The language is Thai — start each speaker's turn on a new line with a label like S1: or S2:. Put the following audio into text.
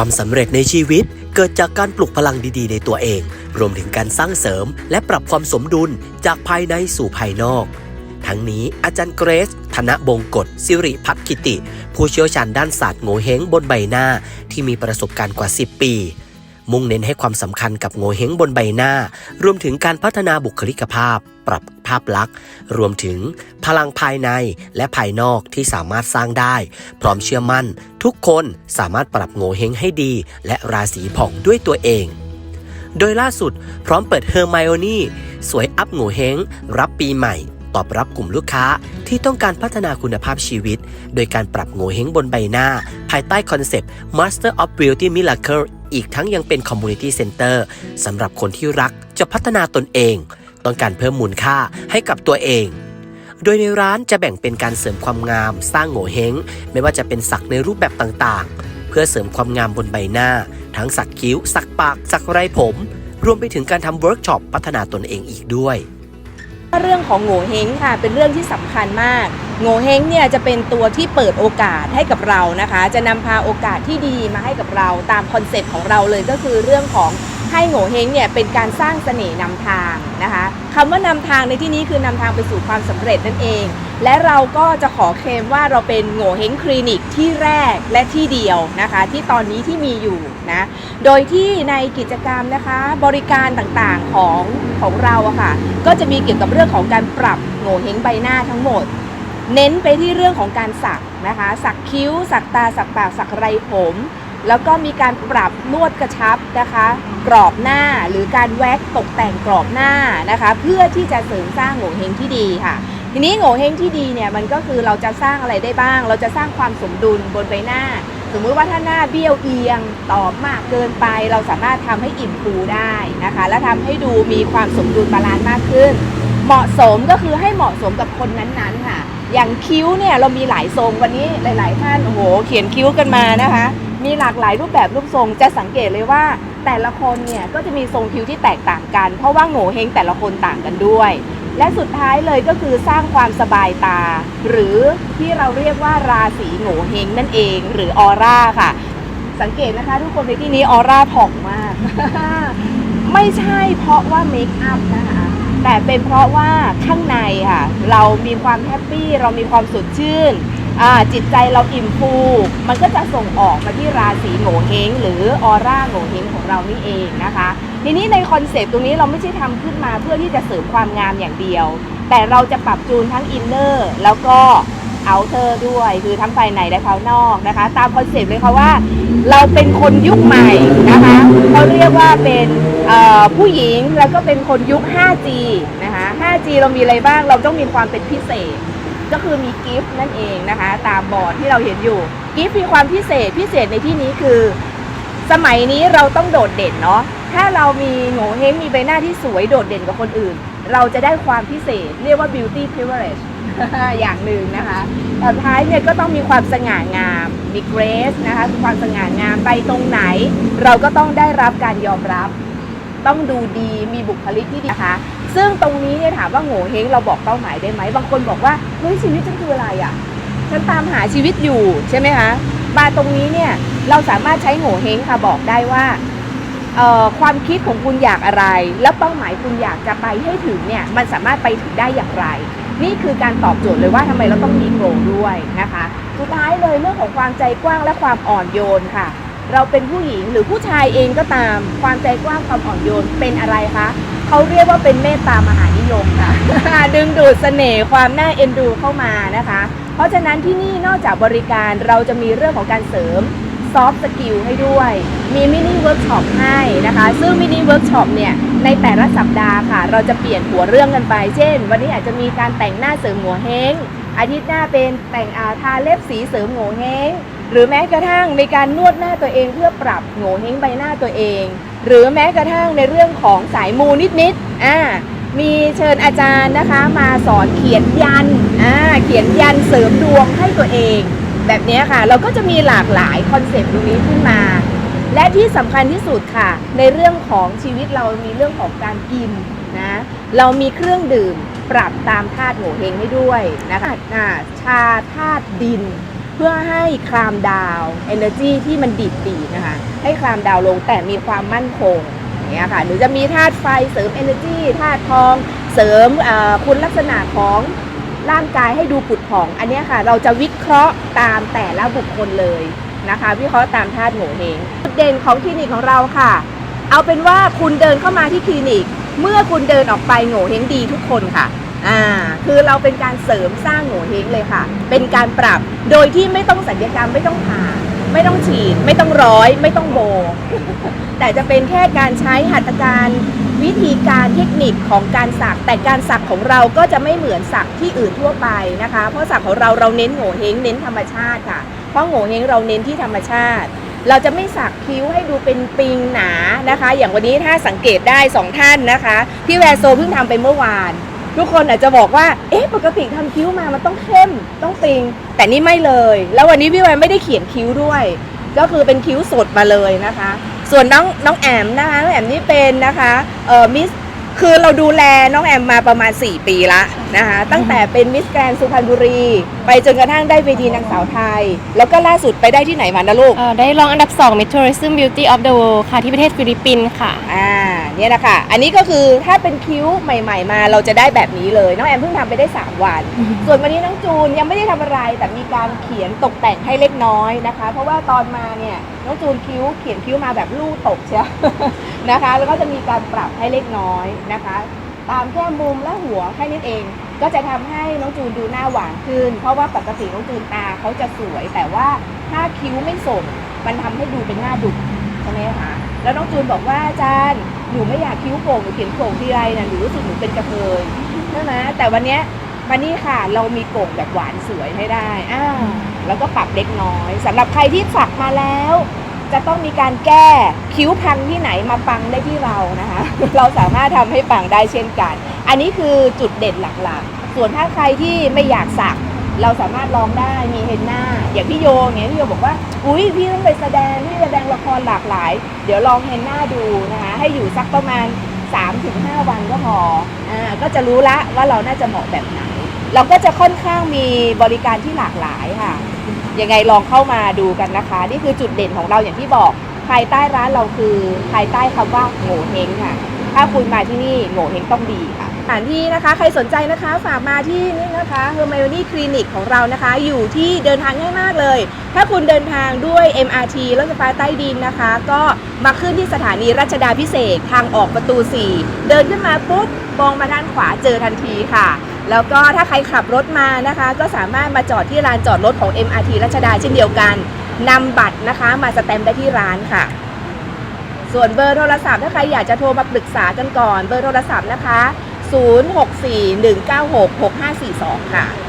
S1: ความสำเร็จในชีวิตเกิดจากการปลุกพลังดีๆ ในตัวเอง รวมถึงการสร้างเสริม และปรับความสมดุลจากภายในสู่ภายนอก ทั้งนี้อาจารย์เกรซธนบงกฎสิริพัฒกิติ ผู้เชี่ยวชาญด้านศาสตร์โงเฮงบนใบหน้าที่มีประสบการณ์กว่า 10 ปี มุ่งเน้นให้ความสำคัญกับโงเฮงบนใบหน้า รวมถึงการพัฒนาบุคลิกภาพ ปรับ ภาพลักษณ์ รวมถึงพลังภายในและภายนอกที่สามารถสร้างได้ พร้อมเชื่อมั่น ทุกคนสามารถปรับโงเฮงให้ดี และราศีผ่องด้วยตัวเอง โดยล่าสุดพร้อมเปิดเฮอร์ไมโอนี่สวยอัพโงเฮงรับปีใหม่ตอบรับกลุ่มลูกค้าที่ต้องการพัฒนาคุณภาพชีวิต โดยการปรับโงเฮงบนใบหน้า ภายใต้คอนเซปต์ Master of Beauty Miracle อีกทั้งยังเป็น Community Center สำหรับคนที่รักจะพัฒนาตนเอง ต้องการเพิ่มมูลค่าให้กับตัวเอง โดยในร้านจะแบ่งเป็นการเสริมความงาม สร้างโงเฮงไม่ว่าจะเป็นสักในรูปแบบต่างๆ เพื่อเสริมความงามบนใบหน้า ทั้งสักคิ้ว สักปาก สักไรผม รวมไปถึงการทำเวิร์กช็อปพัฒนาตนเองอีกด้วย
S2: เรื่องของโง่เฮงค่ะเป็นเรื่องที่สำคัญมาก โง่เฮงเนี่ยจะเป็นตัวที่เปิดโอกาสให้กับเรานะคะ จะนำพาโอกาสที่ดีมาให้กับเราตามคอนเซ็ปต์ของเราเลยก็คือเรื่องของ ให้โง่เฮงเนี่ยเป็นการสร้างเสน่ห์นำทางนะคะคำว่านำทางในที่นี้คือนำทางไปสู่ความสำเร็จนั่นเอง และเราก็จะขอเคลมว่าเราเป็นโง่เฮงคลินิกที่แรกและที่เดียวนะคะ ที่ตอนนี้ที่มีอยู่นะโดยที่ในกิจกรรมนะคะบริการต่างๆของของเราอะค่ะก็จะมีเกี่ยวกับเรื่องของการปรับโง่เฮงใบหน้าทั้งหมดเน้นไปที่เรื่องของการสักนะคะ สักคิ้ว สักตา สักปาก สักไรผม แล้วก็มีการปรับนวดกระชับนะคะ กรอบหน้าหรือการแว็กตกแต่งกรอบหน้านะคะ เพื่อที่จะเสริมสร้างโง่เฮงที่ดีค่ะ ทีนี้โง่เฮงที่ดีเนี่ยมันก็คือเราจะสร้างอะไรได้บ้าง เราจะสร้างความสมดุลบนใบหน้า สมมุติว่าถ้าหน้าเบี้ยวเอียงตอบมากเกินไป เราสามารถทำให้อิ่มฟูได้นะคะ และทำให้ดูมีความสมดุลบาลานซ์มากขึ้น เหมาะสมก็คือให้เหมาะสมกับคนนั้นๆค่ะ อย่างคิ้วเนี่ยเรามีหลายทรงวันนี้หลาย ๆ ท่านโอ้โหเขียนคิ้วกันมานะคะ มีหลากหลายรูปแบบรูปทรงจะสังเกตเลยว่า แต่ละคนเนี่ยก็จะมีทรงคิ้วที่แตกต่างกัน เพราะว่าโง่เฮงแต่ละคนต่างกันด้วย และสุดท้ายเลยก็คือสร้างความสบายตา หรือที่เราเรียกว่าราศีโง่เฮงนั่นเอง หรือออร่าค่ะ สังเกตนะคะ ทุกคนในที่นี้ออร่าผ่องมาก ไม่ใช่เพราะว่าเมคอัพนะคะแต่เป็นเพราะว่าข้างในค่ะ เรามีความแฮปปี้เรามีความสดชื่น อ่าจิตใจเราอิ่มฟู มันก็จะส่งออกมาที่ราศีโงเฮงหรือออร่าโงเฮงของเรานี่เองนะคะ ทีนี้ในคอนเซปต์ตรงนี้เราไม่ใช่ทำขึ้นมาเพื่อที่จะเสริมความงามอย่างเดียว แต่เราจะปรับจูนทั้งอินเนอร์แล้วก็เอาเ r อร์ด้วย คือทั้งภายในและภายนอกนะคะ ตามคอนเซปต์เลยค่ะว่าเราเป็นคนยุคใหม่นะคะเขาเรียกว่าเป็นผู้หญิงแล้วก็เป็นคนยุค 5G นะคะ 5G เรามีอะไรบ้างเราต้องมีความเป็นพิเศษ ก็คือมีกิฟต์นั่นเองนะคะ ตามบอร์ดที่เราเห็นอยู่ กิฟต์มีความพิเศษพิเศษในที่นี้คือ สมัยนี้เราต้องโดดเด่นเนาะถ้าเรามีโง่เฮงมีใบหน้าที่สวยโดดเด่นกว่าคนอื่น เราจะได้ความพิเศษ เรียกว่า beauty privilege อย่างหนึ่งนะคะแต่ท้ายเนี่ยก็ต้องมีความสง่างาม มีเกรสนะคะความสง่างามไปตรงไหน เราก็ต้องได้รับการยอมรับ ต้องดูดีมีบุคลิกที่ดีนะคะ ซึ่งตรงนี้เนี่ยถามว่าโง่เฮงเราบอกเป้าหมายได้ไหมบางคนบอกว่าเฮ้ยชีวิตฉันคืออะไรอะ่ะฉันตามหาชีวิตอยู่ใช่ไหมคะมาตรงนี้เนี่ยเราสามารถใช้โง่เฮงค่ะบอกได้ว่าความคิดของคุณอยากอะไร แล้วเป้าหมายคุณอยากจะไปให้ถึงเนี่ยมันสามารถไปถึงได้อย่างไร นี่คือการตอบโจทย์เลยว่าทำไมเราต้องมีโกด้วยนะคะ สุดท้ายเลยเรื่องของความใจกว้างและความอ่อนโยนค่ะ เราเป็นผู้หญิงหรือผู้ชายเองก็ตาม ความใจกว้างความอ่อนโยนเป็นอะไรคะ เขาเรียกว่าเป็นเมตตามหานิยมค่ะ ดึงดูดเสน่ห์ความน่าเอ็นดูเข้ามานะคะ เพราะฉะนั้นที่นี่นอกจากบริการเราจะมีเรื่องของการเสริมซอฟต์สกิลให้ด้วย มีมินิเวิร์กช็อปให้นะคะ ซึ่งมินิเวิร์กช็อปเนี่ย ในแต่ละสัปดาห์ค่ะ เราจะเปลี่ยนหัวเรื่องกันไป เช่น วันนี้อาจจะมีการแต่งหน้าเสริมหัวเฮง อาทิตย์หน้าเป็นแต่งอาทาเล็บสีเสริมหัวเฮง หรือแม้กระทั่งในการนวดหน้าตัวเองเพื่อปรับโงเฮงใบหน้าตัวเอง หรือแม้กระทั่งในเรื่องของสายมูนิดๆอ่ามีเชิญอาจารย์นะคะมาสอนเขียนยันอ่าเขียนยันเสริมดวงให้ตัวเอง แบบนี้ค่ะ เราก็จะมีหลากหลายคอนเซปต์ตรงนี้ขึ้นมา และที่สำคัญที่สุดค่ะ ในเรื่องของชีวิตเรามีเรื่องของการกินนะเรามีเครื่องดื่มปรับตามธาตุโหเฮงให้ด้วยนะคะอ่าชาธาตุดิน เพื่อให้คลามดาวน์ energy ที่มันดีดดีนะคะให้คลามดาวลงแต่มีความมั่นคงอย่างเงี้ยค่ะหรือจะมีธาตุไฟเสริม energy ธาตุทองเสริมคุณลักษณะของร่างกายให้ดูผุดผ่อง อันนี้ค่ะ เราจะวิเคราะห์ตามแต่ละบุคคลเลยนะคะ วิเคราะห์ตามธาตุโหงเฮงจุดเด่นของคลินิกของเราค่ะ เอาเป็นว่าคุณเดินเข้ามาที่คลินิก เมื่อคุณเดินออกไปโง่เฮงดีทุกคนค่ะ อ่าคือเราเป็นการเสริมสร้างโง่เฮงเลยค่ะ เป็นการปรับโดยที่ไม่ต้องสัญญกรรมไม่ต้องผ่าไม่ต้องฉีด ไม่ต้องร้อย ไม่ต้องโบ แต่จะเป็นแค่การใช้หัตถการวิธีการเทคนิคของการสักแต่การสักของเราก็จะไม่เหมือนสักที่อื่นทั่วไปนะคะ เพราะสักของเราเราเน้นโง่เฮงเน้นธรรมชาติค่ะ เพราะโง่เฮงเราเน้นที่ธรรมชาติ เราจะไม่สักคิ้วให้ดูเป็นปิงหนานะคะ อย่างวันนี้ถ้าสังเกตได้สองท่านนะคะพี่แวร์โซเพิ่งทำไปเมื่อวาน ทุกคนอาจจะบอกว่า เอ๊ะ ปกติทำคิ้วมา มันต้องเข้ม ต้องปิง แต่นี่ไม่เลย แล้ววันนี้พี่แวร์ไม่ได้เขียนคิ้วด้วย ก็คือเป็นคิ้วสดมาเลยนะคะ ส่วนน้องน้องแอมนะคะ น้องแอมนี่เป็นนะคะ เอ่อ มิส คือเราดูแลน้องแอมมาประมาณ 4 ปีละนะคะ ตั้งแต่เป็นมิสแกรนสุพรรณบุรี ไปจนกระทั่งได้เวทีนางสาวไทย แล้วก็ล่าสุดไปได้ที่ไหนมานะลูก
S3: เอ่อได้รองอันดับ 2 Miss Tourism Beauty of the World ค่ะ ที่ประเทศฟิลิปปินส์ค่ะ
S2: อ่า เนี่ยนะคะ อันนี้ก็คือถ้าเป็นคิ้วใหม่ ๆ มาเราจะได้แบบนี้เลย น้องแอมเพิ่งทำไปได้ 3 วัน ส่วนวันนี้น้องจูนยังไม่ได้ทำอะไร แต่มีการเขียนตกแต่งให้เล็กน้อยนะคะ เพราะว่าตอนมาเนี่ยน้องจูนคิ้วเขียนคิ้วมาแบบลู่ตกเชียว นะคะ แล้วก็จะมีการปรับให้เล็กน้อยนะคะ ตามแค่มุมและหัวแค่นี้เอง ก็จะทำให้น้องจูนดูหน้าหวานขึ้น เพราะว่าปกติน้องจูนตาเขาจะสวย แต่ว่าถ้าคิ้วไม่ส่งมันทำให้ดูเป็นหน้าดุใช่ไหมคะ แล้วน้องจูนบอกว่าอาจารย์ หนูไม่อยากคิ้วโก่งหนูเขียนโก่งทีไรนะหนูรู้สึกหนูเป็นกระเทยใช่ไหมแต่วันเนี้ยมานี่ค่ะเรามีโก่งแบบหวานสวยให้ได้อ่าแล้วก็ปรับเล็กน้อยสำหรับใครที่สักมาแล้ว จะต้องมีการแก้คิ้วพังที่ไหนมาปังได้ที่เรานะคะ เราสามารถทำให้ปังได้เช่นกัน อันนี้คือจุดเด่นหลักๆ ส่วนถ้าใครที่ไม่อยากสักเราสามารถลองได้มีเฮนนาอย่างพี่โยอย่างเงี้ยพี่โยบอกว่า อุ้ยพี่ต้องไปแสดงพี่แสด รหลากหลาย เดี๋ยวลองเฮนหน้าดูนะคะให้อยู่สักประมาณ 3-5 วันก็พออ่าก็จะรู้ละว่าเราน่าจะเหมาะแบบไหน เราก็จะค่อนข้างมีบริการที่หลากหลายค่ะ ยังไงลองเข้ามาดูกันนะคะ นี่คือจุดเด่นของเราอย่างที่บอก ภายใต้ร้านเราคือภายใต้คำว่าโง่เฮงค่ะ ถ้าคุณมาที่นี่โง่เฮงต้องดีค่ะ ถานที่นะคะ ใครสนใจนะคะฝากมาที่นี่นะคะ Hermione Clinic ของเรานะคะ อยู่ที่เดินทางง่ายมากเลย ถ้าคุณเดินทางด้วย MRT รถไฟฟ้าใต้ดินนะคะ ก็มาขึ้นที่สถานีรัชดาพิเศษทางออกประตู 4 เดินขึ้นมาปุ๊บมองมาด้านขวาเจอทันทีค่ะ แล้วก็ถ้าใครขับรถมานะคะ ก็สามารถมาจอดที่ลานจอดรถของ MRT รัชดาเช่นเดียวกันนำบัตรนะคะมาสแตมป์ได้ที่ร้านค่ะส่วนเบอร์โทรศัพท์ถ้าใครอยากจะโทรมาปรึกษากันก่อนเบอร์โทรศัพท์นะคะ 0641966542 ค่ะ